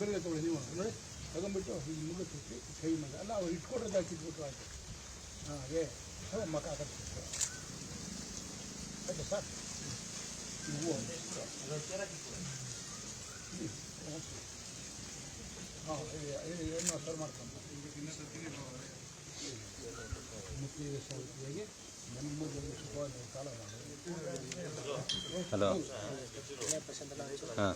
ಬೆಳಗ್ಗೆ ತಗೊಳ್ಳಿ ನೀವು. ನೋಡಿ ತಗೊಂಡ್ಬಿಟ್ಟು ಈಗ ಸುತ್ತಿ ಕೈ ಮಾಡಿ ಅಲ್ಲ ಅವ್ರು ಇಟ್ಕೊಟ್ರೆ ಜಾಸ್ತಿ ಇಟ್ಬಿಟ್ಟು ಆಯ್ತು. ಹಾಂ ಹಾಗೆ. ಹಾಂ ಆಯ್ತು ಸರ್? ನೀವು ಹಾಂ ಏನು ಸರ್ ಮಾಡ್ಕೊಂಡು ಸೌತಿಯಾಗಿ ನೆಮ್ಮದಿಯಲ್ಲಿ ಸುಖವಾಗಿ ಕಾಲ ಮಾಡಿ ಹಲೋ. ಹಾಂ.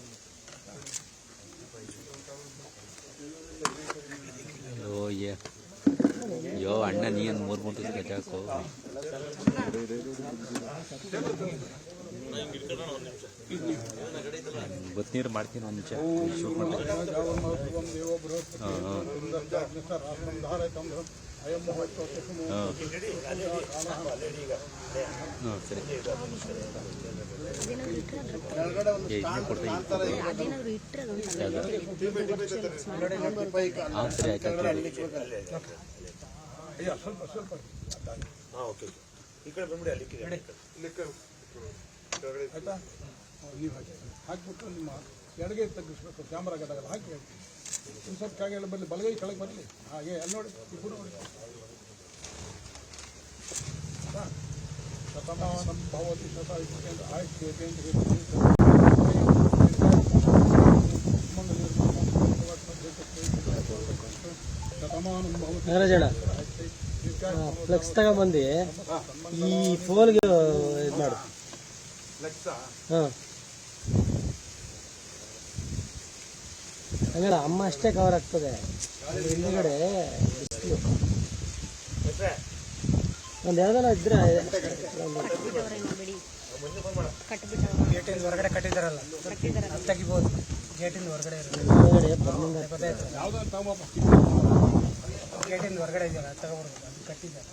ಏ ಅಯ್ಯೋ ಅಣ್ಣ ನೀನು ಮೂರು ಮೂರು ಹಾಕು. ಬತ್ನೀರು ಮಾಡ್ತೀನಿ ಒಂದು ನಿಮಿಷ. ಹಾಂ ಸರಿ. ಆಯ್ತು ಸ್ವಲ್ಪ ಸ್ವಲ್ಪ ಹಾಂ ಓಕೆ ಈ ಕಡೆ ಬಂದ್ಬಿಡಿ ಅಲ್ಲಿ ಆಯ್ತಾ? ನೀವು ಹಾಕಿ ಹಾಕಿಬಿಟ್ಟು ನಿಮ್ಮ ಎಡಗೈ ತಗ್ಗಿಸ್ಬೇಕು ಕ್ಯಾಮ್ರಾ ಗಡಗಲ್ಲ ಹಾಕಿ ಒಂದು ಸ್ವಲ್ಪ ಕೆಳಗೆ ಬರಲಿ ಬಲಗೈ ಕೆಳಗೆ ಬರಲಿ ಹಾಗೆ ಅಲ್ಲಿ ನೋಡಿ ಇಬ್ಬರು ನೋಡಿ. ಆಯ್ತಾ? ಶತಮಾನಂ ಆಯ್ತು ಶತ ಇತ್ಯಂತ ಆಯ್ಕೆತೆ ಅಂತ ಹೇಳಿ ಫ್ಲೆಕ್ಸ್ ತಗೊಂಬಂದು ಈ ಫೋನ್ಗೆ ಇದು ಮಾಡು. ಹಾಂ. ಹಂಗಲ್ಲ ಅಮ್ಮ ಅಷ್ಟೇ ಕವರ್ ಆಗ್ತದೆ. ಹಿಂದ್ಗಡೆ ಬಿಸಿಲು. ಒಂದು ಯಾವ್ದಾರ ಇದ್ರೆ ಗೇಟಿಂದ ಹೊರಗಡೆ ಕಟ್ಟಿದಾರಲ್ಲ. ತೆಗಿಬೋದು. ಗೇಟಿಂದ ಹೊರಗಡೆ ಗೇಟಿಂದ ಹೊರಗಡೆ ಇದೆಯಲ್ಲ ತಗೊಬರ್ಬೋದು ಅದು ಕಟ್ಟಿದ್ದಾರೆ.